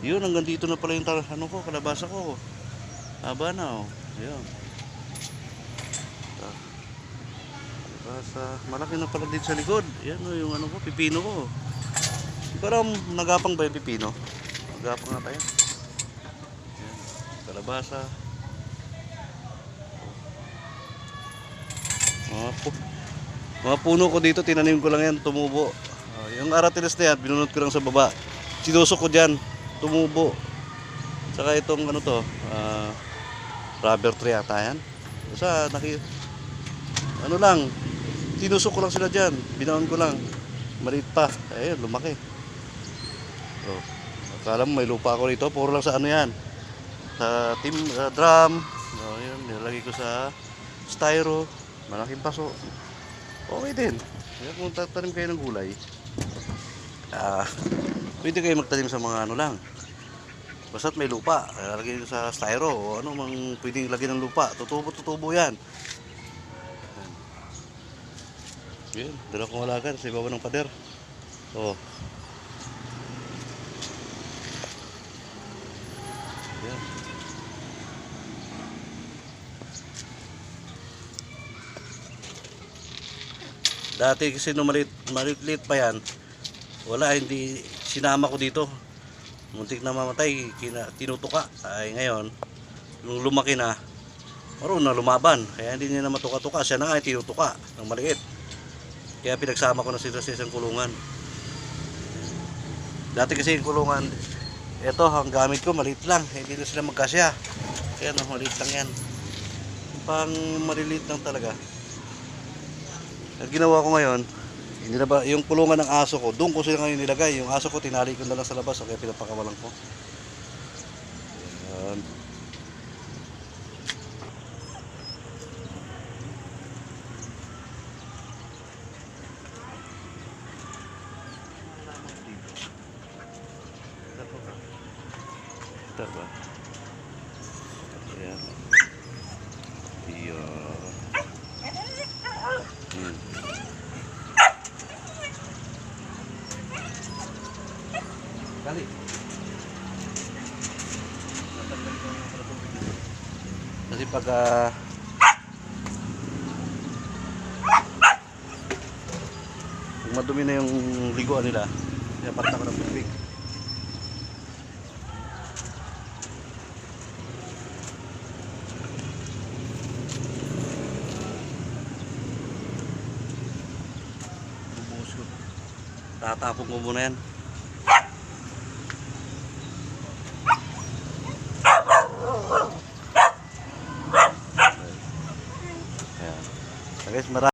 Yun, hanggang dito na pala yung ano ko, kalabasa ko. Haba na, oh. Ayun. Ah. Kalabasa. Malaki na pala dito sa likod. Yan, oh, yung ano ko, pipino ko. Parang nagapang ba yung pipino? Nagapang na tayo. Yan. Kalabasa. Mga, pu- puno ko dito, tinanim ko lang yan, tumubo. Ah, yung aratiles na yan, binunot ko lang sa baba. Sinusok ko dyan, tumubo. Saka itong ano to, ah, rubber tree ata yan. Basta naki, ano lang, sinusok ko lang sila dyan, binaon ko lang. Maliit pa, ayun, lumaki. So, akala mo may lupa ako rito, puro lang sa ano yan. Sa team, sa drum, oh, yun, nilagay ko sa styro, malaking paso. Okay din. Kaya kung tatanim kayo ng gulay, ah, pwede kayo magtanim sa mga ano lang. Basta't may lupa, lalagay nyo sa styro o ano mang pwedeng lagyan ng lupa. Tutubo-tutubo yan. Yan, dala kong alagan sa ibabaw ng pader. Oh. Dati kasi nung maliit, maliit pa yan, wala, hindi sinama ko dito. Muntik na mamatay, kina, tinutuka. Ay ngayon, nung lumaki na, marunong na lumaban. Kaya hindi niya na matuka-tuka. Siya na yung tinutuka ng maliit. Kaya pinagsama ko na sa isang kulungan. Dati kasi yung kulungan, ito ang gamit ko maliit lang. Hindi na sila magkasya. Kaya no, maliit lang yan. Pang maliliit lang talaga. Ang ginawa ko ngayon, hindi na ba, yung kulungan ng aso ko, doon ko sila ngayon nilagay. Yung aso ko, tinali ko na lang sa labas, o kaya pinapakawalan ko. Ayan. Ito ba? Ayan. Ayan. Hmm. Kali. Kasi pag ah, kung madumi na yung liguan nila, dapat na ko ng tubig. Tatapon ko muna yan. Guys, marami.